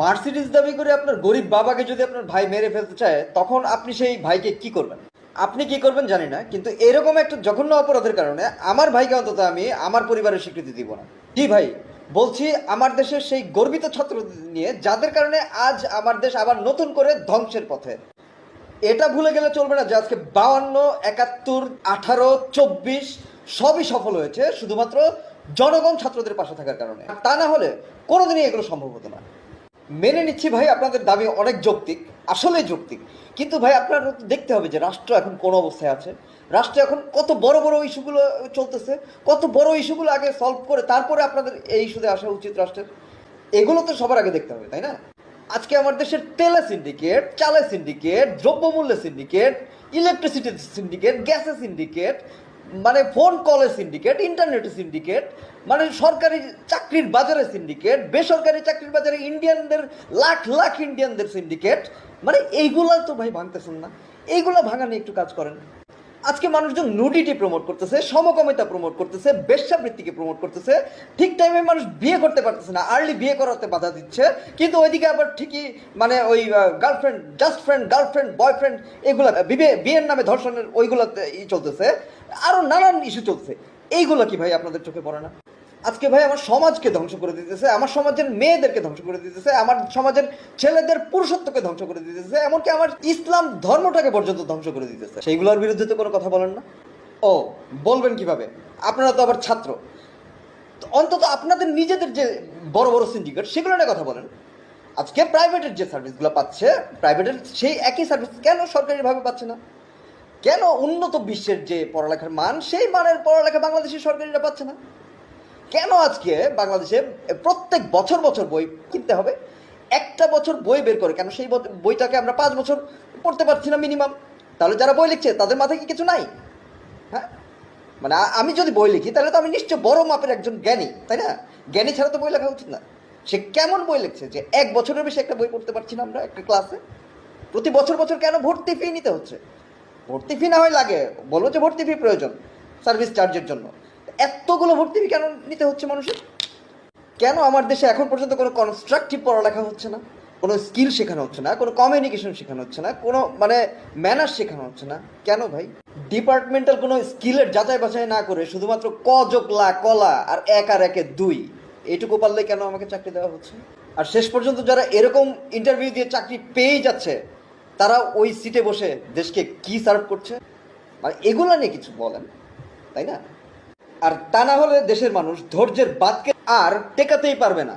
Mercedes দাবি করে আপনার গরিব বাবাকে যদি আপনার ভাই মেরে ফেলতে চায়, তখন আপনি সেই ভাইকে কি করবেন? আপনি কি করবেন জানি না, কিন্তু এরকম একটা জঘন্য অপরাধের কারণে আমার ভাইকে অন্তত আমি আমার পরিবারের স্বীকৃতি দিব না। জি ভাই, বলছি আমার দেশের সেই গর্বিত ছাত্র নিয়ে, যাদের কারণে আজ আমার দেশ আবার নতুন করে ধ্বংসের পথে। এটা ভুলে গেলে চলবে না যে আজকে বাউান্ন একাত্তর, আঠারো, চব্বিশ সবই সফল হয়েছে, শুধুমাত্র জনগণ ছাত্রদের পাশে থাকার কারণে। তা না হলে কোনোদিনই এগুলো সম্ভব হতো না। মেনে নিচ্ছি ভাই, আপনাদের দাবি অনেক যৌক্তিক আসলে যৌক্তিক। কিন্তু ভাই, আপনার দেখতে হবে যে রাষ্ট্র এখন কোন অবস্থায় আছে। রাষ্ট্রে এখন কত বড় বড় ইস্যুগুলো চলতেছে, কত বড় ইস্যুগুলো আগে সলভ করে তারপরে আপনাদের এই ইস্যুতে আসা উচিত রাষ্ট্রের। এগুলো তো সবার আগে দেখতে হবে, তাই না? আজকে আমার দেশের তেলে সিন্ডিকেট চালের সিন্ডিকেট দ্রব্যমূল্যের সিন্ডিকেট ইলেকট্রিসিটি সিন্ডিকেট গ্যাসের সিন্ডিকেট মানে ফোন কলের সিন্ডিকেট ইন্টারনেটের সিন্ডিকেট মানে সরকারি চাকরির বাজারে সিন্ডিকেট বেসরকারি চাকরির বাজারে ইন্ডিয়ানদের লাখ লাখ ইন্ডিয়ানদের সিন্ডিকেট মানে এইগুলা তো ভাই ভাঙতেছেন না। এইগুলা ভাঙা নিয়ে একটু কাজ করেন। আজকে মানুষজন নুডিটি প্রমোট করতেছে, সমকামিতা প্রমোট করতেছে, বেশ্যাবৃত্তিকে প্রমোট করতেছে। ঠিক টাইমে মানুষ বিয়ে করতে পারতেছে না আর্লি বিয়ে করাতে বাধা দিচ্ছে। কিন্তু ওইদিকে আবার ঠিকই মানে ওই girlfriend just friend girlfriend boyfriend এগুলো বিয়ের নামে ধর্ষণের ওইগুলোতে চলতেছে। আরও নানান ইস্যু চলছে এইগুলো কি ভাই আপনাদের চোখে পড়ে না? আজকে ভাই আমার সমাজকে ধ্বংস করে দিতেছে, আমার সমাজের মেয়েদেরকে ধ্বংস করে দিতেছে, আমার সমাজের ছেলেদের পুরুষত্বকে ধ্বংস করে দিতেছে, এমনকি আমার ইসলাম ধর্মটাকে পর্যন্ত ধ্বংস করে দিতেছে। সেইগুলোর বিরুদ্ধে তো কোনো কথা বলেন না। ও, বলবেন কীভাবে? আপনারা তো আবার ছাত্র। অন্তত আপনাদের নিজেদের যে বড় বড় সিন্ডিকেট সেগুলো নিয়ে কথা বলেন। আজকে প্রাইভেটের যে সার্ভিসগুলো পাচ্ছে প্রাইভেটের সেই একই সার্ভিস কেন সরকারিভাবে পাচ্ছে না? কেন উন্নত বিশ্বের যে পড়ালেখার মান, সেই মানের পড়ালেখা বাংলাদেশের সরকারিরা পাচ্ছে না? কেন আজকে বাংলাদেশে প্রত্যেক বছর বছর বই কিনতে হবে? একটা বছর বই বের করে কেন সেই বই- বইটাকে আমরা পাঁচ বছর পড়তে পারছি না মিনিমাম তাহলে যারা বই লিখছে, তাদের মাথায় কি কিছু নাই? হ্যাঁ? মানে আমি যদি বই লিখি, তাহলে তো আমি নিশ্চয় বড় মাপের একজন জ্ঞানী, তাই না? জ্ঞানী ছাড়া তো বই লেখা উচিত না। সে কেমন বই লিখছে যে এক বছরের বেশি একটা বই পড়তে পারছি না আমরা একটা ক্লাসে প্রতি বছর বছর কেন ভর্তি ফি নিতে হচ্ছে? ভর্তি ফি না হয় লাগে। বলব যে ভর্তি ফি প্রয়োজন সার্ভিস চার্জের জন্য। এতগুলো ভর্তি কেন নিতে হচ্ছে মানুষের? কেন আমার দেশে এখন পর্যন্ত কোনো কনস্ট্রাকটিভ পড়ালেখা হচ্ছে না? কোনো স্কিল শেখানো হচ্ছে না? কোনো কমিউনিকেশন শেখানো হচ্ছে না? কোনো মানে ম্যানার শেখানো হচ্ছে না? কেন ভাই? ডিপার্টমেন্টাল কোনো স্কিলের যাচাই বাছাই না করে শুধুমাত্র ক যোগ লা কলা আর এক আর একে দুই এটুকু পারলে কেন আমাকে চাকরি দেওয়া হচ্ছে? আর শেষ পর্যন্ত যারা এরকম ইন্টারভিউ দিয়ে চাকরি পেয়েই যাচ্ছে, তারা ওই সিটে বসে দেশকে কি সার্ভ করছে? মানে এগুলো নিয়ে কিছু বলেন, তাই না? আর তা না হলে দেশের মানুষ ধৈর্যের বাদকে আর টেকাতেই পারবে না।